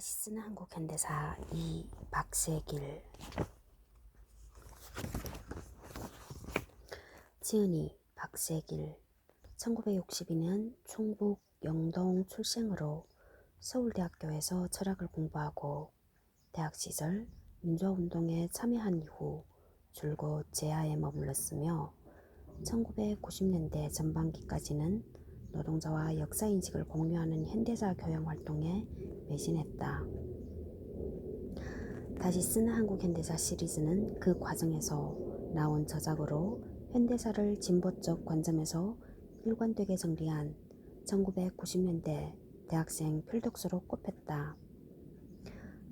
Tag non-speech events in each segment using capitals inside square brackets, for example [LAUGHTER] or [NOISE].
다시 쓰는 한국 현대사 이 박세길. 지은이 박세길. 1962년 충북 영동 출생으로 서울대학교에서 철학을 공부하고 대학 시절 민주화운동에 참여한 이후 줄곧 제하에 머물렀으며 1990년대 전반기까지는 노동자와 역사인식을 공유하는 현대사 교양 활동에 매진했다. 다시 쓰는 한국 현대사 시리즈는 그 과정에서 나온 저작으로 현대사를 진보적 관점에서 일관되게 정리한 1990년대 대학생 필독서로 꼽혔다.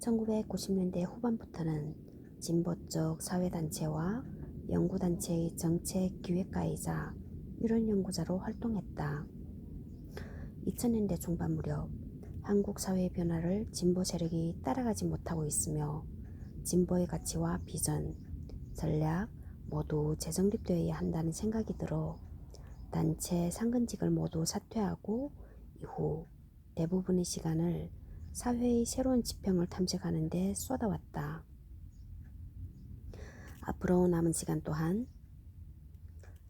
1990년대 후반부터는 진보적 사회단체와 연구단체의 정책 기획가이자 이론 연구자로 활동했다. 2000년대 중반 무렵 한국 사회의 변화를 진보 세력이 따라가지 못하고 있으며 진보의 가치와 비전, 전략 모두 재정립되어야 한다는 생각이 들어 단체 상근직을 모두 사퇴하고 이후 대부분의 시간을 사회의 새로운 지평을 탐색하는 데 쏟아왔다. 앞으로 남은 시간 또한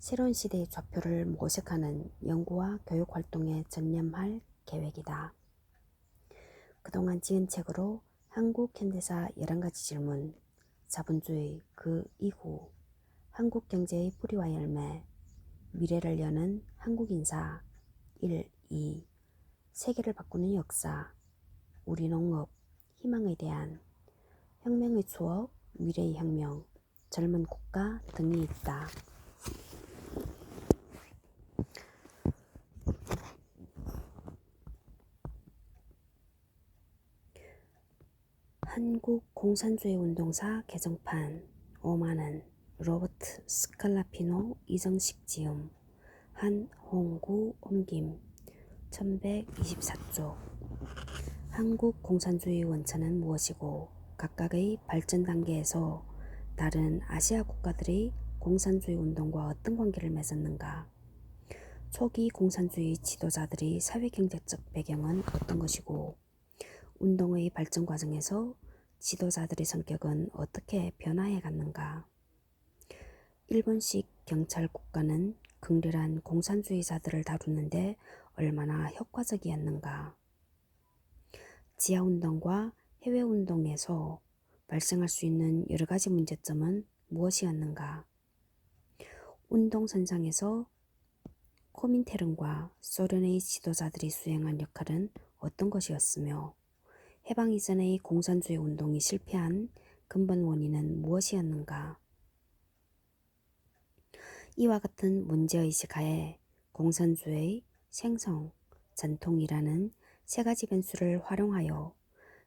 새로운 시대의 좌표를 모색하는 연구와 교육 활동에 전념할 계획이다. 그동안 지은 책으로 한국 현대사 11가지 질문, 자본주의 그 이후, 한국 경제의 뿌리와 열매, 미래를 여는 한국인사 1, 2, 세계를 바꾸는 역사, 우리 농업, 희망에 대한 혁명의 추억, 미래의 혁명, 젊은 국가 등이 있다. 한국 공산주의 운동사 개정판 5만원 로버트 스칼라피노 이정식 지음 한홍구 옮김 1124쪽 한국 공산주의 원천은 무엇이고 각각의 발전 단계에서 다른 아시아 국가들의 공산주의 운동과 어떤 관계를 맺었는가? 초기 공산주의 지도자들의 사회경제적 배경은 어떤 것이고 운동의 발전 과정에서 지도자들의 성격은 어떻게 변화해 갔는가? 일본식 경찰 국가는 극렬한 공산주의자들을 다루는데 얼마나 효과적이었는가? 지하운동과 해외운동에서 발생할 수 있는 여러 가지 문제점은 무엇이었는가? 운동선상에서 코민테른과 소련의 지도자들이 수행한 역할은 어떤 것이었으며 해방 이전의 공산주의 운동이 실패한 근본 원인은 무엇이었는가? 이와 같은 문제의식 하에 공산주의 생성, 전통이라는 세 가지 변수를 활용하여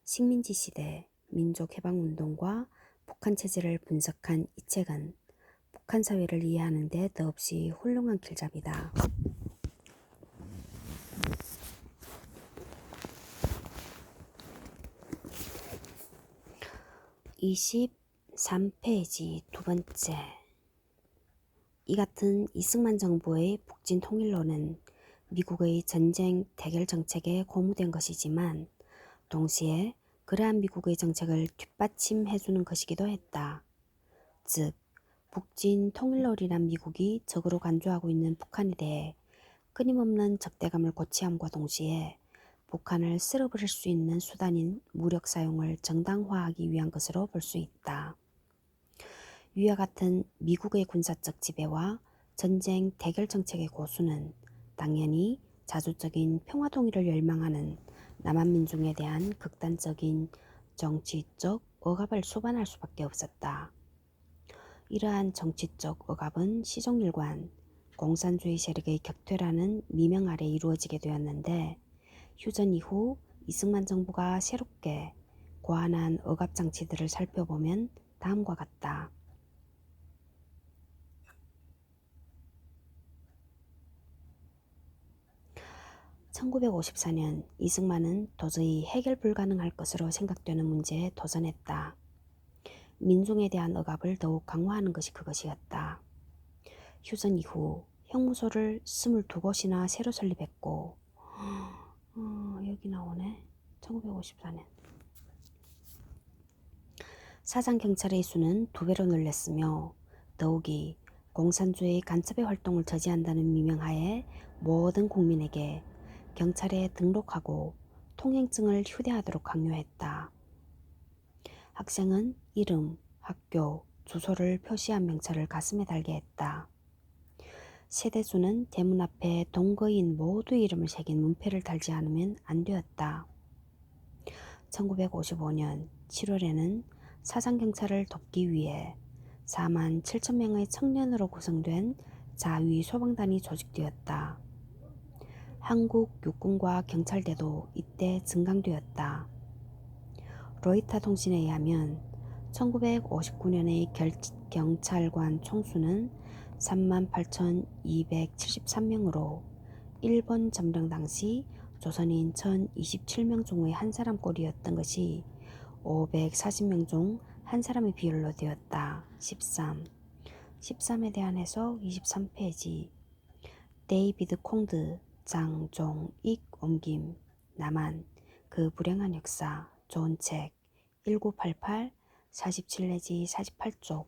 식민지 시대 민족해방운동과 북한 체제를 분석한 이 책은 북한 사회를 이해하는 데 더없이 훌륭한 길잡이다. 23페이지 두 번째 이 같은 이승만 정부의 북진 통일론은 미국의 전쟁 대결 정책에 고무된 것이지만 동시에 그러한 미국의 정책을 뒷받침해주는 것이기도 했다. 즉, 북진 통일론이란 미국이 적으로 간주하고 있는 북한에 대해 끊임없는 적대감을 고취함과 동시에 북한을 쓸어버릴 수 있는 수단인 무력 사용을 정당화하기 위한 것으로 볼 수 있다. 위와 같은 미국의 군사적 지배와 전쟁 대결 정책의 고수는 당연히 자주적인 평화 통일을 열망하는 남한 민중에 대한 극단적인 정치적 억압을 수반할 수밖에 없었다. 이러한 정치적 억압은 시종일관 공산주의 세력의 격퇴라는 미명 아래 이루어지게 되었는데 휴전 이후 이승만 정부가 새롭게 고안한 억압 장치들을 살펴보면 다음과 같다. 1954년 이승만은 도저히 해결 불가능할 것으로 생각되는 문제에 도전했다. 민중에 대한 억압을 더욱 강화하는 것이 그것이었다. 휴전 이후 형무소를 22곳이나 새로 설립했고 어, 여기 나오네. 1954년. 사장 경찰의 수는 두 배로 늘렸으며 더욱이 공산주의 간첩의 활동을 저지한다는 미명하에 모든 국민에게 경찰에 등록하고 통행증을 휴대하도록 강요했다. 학생은 이름, 학교, 주소를 표시한 명찰을 가슴에 달게 했다. 세대수는 대문 앞에 동거인 모두 이름을 새긴 문패를 달지 않으면 안 되었다. 1955년 7월에는 사상경찰을 돕기 위해 4만 7천 명의 청년으로 구성된 자위 소방단이 조직되었다. 한국 육군과 경찰대도 이때 증강되었다. 로이터 통신에 의하면 1959년의 경찰관 총수는 38,273명으로 일본 점령 당시 조선인 1,027명 중의 한 사람 꼴이었던 것이 540명 중 한 사람의 비율로 되었다. 13. 13에 대한 해석 23페이지. 데이비드 콩드, 장종익 옮김, 남한, 그 불행한 역사, 좋은 책, 1988, 47 내지 48쪽.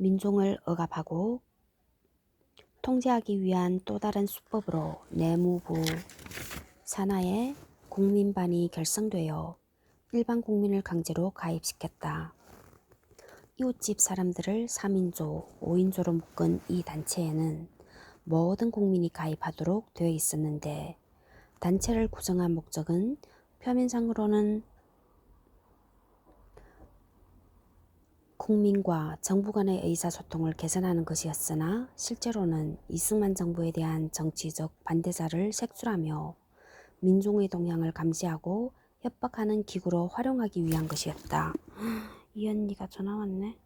민중을 억압하고 통제하기 위한 또 다른 수법으로 내무부 산하에 국민반이 결성되어 일반 국민을 강제로 가입시켰다. 이웃집 사람들을 3인조, 5인조로 묶은 이 단체에는 모든 국민이 가입하도록 되어 있었는데 단체를 구성한 목적은 표면상으로는 국민과 정부 간의 의사소통을 개선하는 것이었으나 실제로는 이승만 정부에 대한 정치적 반대자를 색출하며 민중의 동향을 감시하고 협박하는 기구로 활용하기 위한 것이었다. [GASPS] 이 언니가 전화 왔네.